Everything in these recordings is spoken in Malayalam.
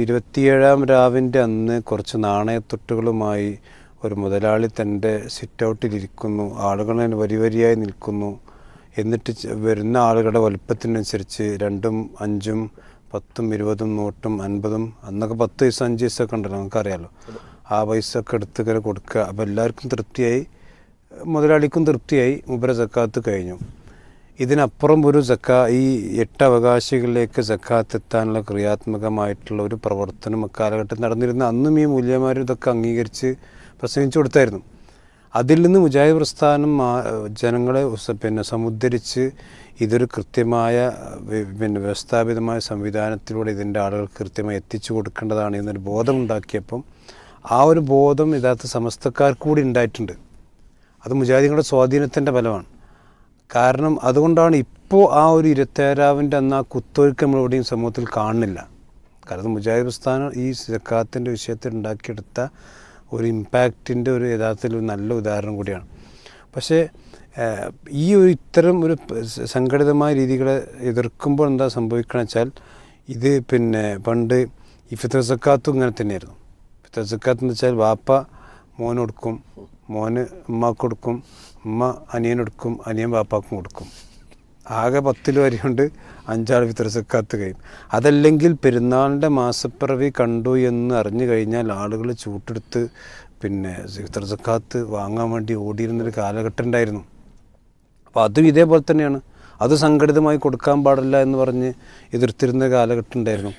ഇരുപത്തിയേഴാം രാവിന്റെ അന്ന് കുറച്ച് നാണയത്തൊട്ടുകളുമായി ഒരു മുതലാളി തന്റെ സിറ്റൗട്ടിലിരിക്കുന്നു. അതിന് വരി വരിയായി നിൽക്കുന്നു. എന്നിട്ട് വരുന്ന ആളുകളുടെ വലുപ്പത്തിനനുസരിച്ച് രണ്ടും അഞ്ചും പത്തും ഇരുപതും നൂറ്റും അൻപതും അന്നൊക്കെ പത്ത് പൈസ അഞ്ച് പൈസ ഒക്കെ ഉണ്ടല്ലോ നമുക്കറിയാലോ. ആ പൈസ ഒക്കെ എടുത്ത് കൊടുക്കുക. അപ്പോൾ എല്ലാവർക്കും തൃപ്തിയായി. മുതലാളിക്കും തൃപ്തിയായി. മുബര സക്കാത്ത് കഴിഞ്ഞു. ഇതിനപ്പുറം ഒരു സക്കാ ഈ എട്ട് അവകാശികളിലേക്ക് സക്കാത്ത് എത്താനുള്ള ക്രിയാത്മകമായിട്ടുള്ള ഒരു പ്രവർത്തനം അക്കാലഘട്ടത്തിൽ നടന്നിരുന്ന അന്നും ഈ മൂല്യമാർ ഇതൊക്കെ അംഗീകരിച്ച് പ്രസംഗിച്ചു കൊടുത്തായിരുന്നു. അതിൽ നിന്ന് മുജാഹിദ് പ്രസ്ഥാനം ജനങ്ങളെ പിന്നെ സമുദ്ധരിച്ച് ഇതൊരു കൃത്യമായ പിന്നെ വ്യവസ്ഥാപിതമായ സംവിധാനത്തിലൂടെ ഇതിന്റെ ആളുകൾക്ക് കൃത്യമായി എത്തിച്ചു കൊടുക്കേണ്ടതാണ് എന്നൊരു ബോധം ഉണ്ടാക്കിയപ്പം ആ ഒരു ബോധം യഥാർത്ഥ സമസ്തക്കാർക്ക് കൂടി ഉണ്ടായിട്ടുണ്ട്. അത് മുജാഹിദികളുടെ സ്വാധീനത്തിന്റെ ഫലമാണ്. കാരണം അതുകൊണ്ടാണ് ഇപ്പോൾ ആ ഒരു ഇരുപത്തേഴാവിന്റെ അന്ന് ആ കുത്തൊഴുക്ക് നമ്മൾ എവിടെയും സമൂഹത്തിൽ കാണുന്നില്ല. കാരണം മുജാഹിദ് പ്രസ്ഥാനം ഈ സക്കാത്തിന്റെ വിഷയത്തിൽ ഉണ്ടാക്കിയെടുത്ത ഒരു ഇമ്പാക്റ്റിന്റെ ഒരു യഥാർത്ഥത്തിൽ ഒരു നല്ല ഉദാഹരണം കൂടിയാണ്. പക്ഷേ ഈ ഒരു ഇത്തരം ഒരു സംഘടിതമായ രീതികളെ എതിർക്കുമ്പോൾ എന്താ സംഭവിക്കണം വെച്ചാൽ ഇത് പിന്നെ പണ്ട് ഈ ഫിത്തർ സക്കാത്തും ഇങ്ങനെ തന്നെയായിരുന്നു. ഫിത്തർ സക്കാത്ത് എന്ന് വെച്ചാൽ വാപ്പ മോന് കൊടുക്കും മോന് അമ്മ കൊടുക്കും ഉമ്മ അനിയനെടുക്കും അനിയൻ വാപ്പാക്കും കൊടുക്കും. ആകെ പത്തിൽ വരെയുണ്ട് അഞ്ചാൾ ഫിത്തർ സക്കാത്ത് കഴിയും. അതല്ലെങ്കിൽ പെരുന്നാളിന്റെ മാസപ്പിറവി കണ്ടു എന്ന് അറിഞ്ഞു കഴിഞ്ഞാൽ ആളുകൾ ചൂട്ടെടുത്ത് പിന്നെ വിത്രസക്കാത്ത് വാങ്ങാൻ വേണ്ടി ഓടിയിരുന്നൊരു കാലഘട്ടം ഉണ്ടായിരുന്നു. അപ്പോൾ അതും ഇതേപോലെ തന്നെയാണ്. അത് സംഘടിതമായി കൊടുക്കാൻ പാടില്ല എന്ന് പറഞ്ഞ് എതിർത്തിരുന്ന കാലഘട്ടം ഉണ്ടായിരുന്നു.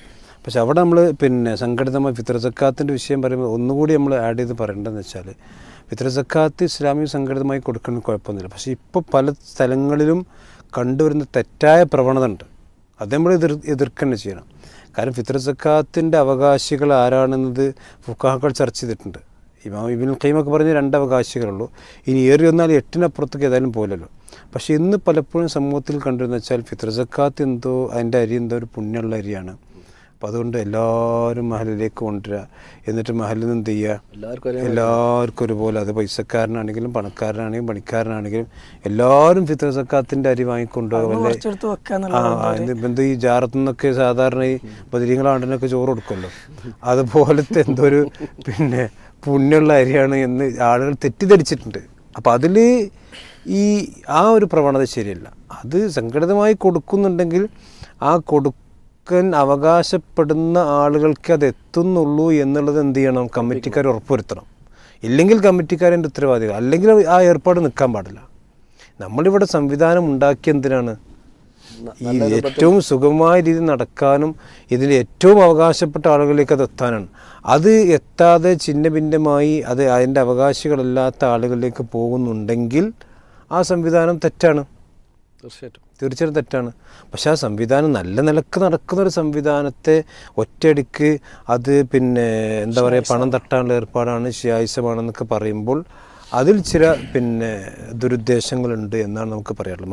പക്ഷെ അവിടെ നമ്മൾ പിന്നെ സംഘടിതമായി ഫിത്ര സക്കാത്തിന്റെ വിഷയം പറയുമ്പോൾ ഒന്നുകൂടി നമ്മൾ ആഡ് ചെയ്ത് പറയേണ്ടതെന്ന് വെച്ചാൽ ഫിത്ര സക്കാത്ത് ഇസ്ലാമിക സംഘടിതമായി കൊടുക്കുന്ന കുഴപ്പമൊന്നുമില്ല. പക്ഷേ ഇപ്പോൾ പല സ്ഥലങ്ങളിലും കണ്ടുവരുന്ന തെറ്റായ പ്രവണത ഉണ്ട്. അത് നമ്മൾ എതിർ എതിർക്കന്നെ ചെയ്യണം. കാരണം ഫിത്ര സക്കാത്തിന്റെ അവകാശികൾ ആരാണെന്നത് ഫുക്കാക്കൾ ചർച്ച ചെയ്തിട്ടുണ്ട്. ഇമാം ഇബിൻ ഖൈമൊക്കെ പറഞ്ഞ് രണ്ട് അവകാശികളുള്ളൂ ഇനി ഏറി വന്നാൽ എട്ടിനപ്പുറത്തേക്ക് ഏതായാലും പോലല്ലോ പക്ഷേ ഇന്ന് പലപ്പോഴും സമൂഹത്തിൽ കണ്ടിരുന്ന വെച്ചാൽ ഫിത്ര സക്കാത്ത് എന്തോ അതിന്റെ അരി എന്തോ ഒരു പുണ്യമുള്ള അരിയാണ്. അപ്പോൾ അതുകൊണ്ട് എല്ലാവരും മഹലിലേക്ക് കൊണ്ടുവരിക. എന്നിട്ട് മഹലിൽ നിന്ന് എന്ത് ചെയ്യുക? എല്ലാവർക്കും എല്ലാവർക്കും ഒരുപോലെ. അത് പൈസക്കാരനാണെങ്കിലും പണക്കാരനാണെങ്കിലും പണിക്കാരനാണെങ്കിലും എല്ലാവരും ഫിത്ര സക്കാത്തിന്റെ അരി വാങ്ങിക്കൊണ്ടുപോകും ഇപ്പം ഈ ജാറത്തു നിന്നൊക്കെ സാധാരണ ഈ ബദിരീങ്ങളാണ്ടിനൊക്കെ ചോറ് കൊടുക്കുമല്ലോ. അതുപോലത്തെ എന്തോ ഒരു പിന്നെ പുണ്യമുള്ള അരിയാണ് എന്ന് ആളുകൾ തെറ്റിദ്ധരിച്ചിട്ടുണ്ട്. അപ്പം അതിൽ ഈ ആ ഒരു പ്രവണത ശരിയല്ല. അത് സംഘടിതമായി കൊടുക്കുന്നുണ്ടെങ്കിൽ ആ കൊടുക്കാൻ അവകാശപ്പെടുന്ന ആളുകൾക്ക് അത് എത്തുന്നുള്ളൂ എന്നുള്ളത് എന്ത് ചെയ്യണം? കമ്മിറ്റിക്കാർ ഉറപ്പുവരുത്തണം. ഇല്ലെങ്കിൽ കമ്മിറ്റിക്കാരന്റെ ഉത്തരവാദികൾ. അല്ലെങ്കിൽ ആ ഏർപ്പാട് നിൽക്കാൻ പാടില്ല. നമ്മളിവിടെ സംവിധാനം ഉണ്ടാക്കിയ എന്തിനാണ്? ഈ ഏറ്റവും സുഗമമായ രീതിയിൽ നടക്കാനും ഇതിൽ ഏറ്റവും അവകാശപ്പെട്ട ആളുകളിലേക്ക് അത് എത്താനാണ്. അത് എത്താതെ ചിന്ന ഭിന്നമായി അത് അതിന്റെ അവകാശികളല്ലാത്ത ആളുകളിലേക്ക് പോകുന്നുണ്ടെങ്കിൽ ആ സംവിധാനം തെറ്റാണ്. തീർച്ചയായിട്ടും. തീർച്ചയായിട്ടും തെറ്റാണ്. പക്ഷെ ആ സംവിധാനം നല്ല നിലയ്ക്ക് നടക്കുന്ന ഒരു സംവിധാനത്തെ ഒറ്റയടിക്ക് അത് പിന്നെ എന്താ പറയുക പണം തട്ടാനുള്ള ഏർപ്പാടാണ് ശിയായുസമാണെന്നൊക്കെ പറയുമ്പോൾ അതിൽ ചില പിന്നെ ദുരുദ്ദേശങ്ങളുണ്ട് എന്നാണ് നമുക്ക് പറയാനുള്ളത്.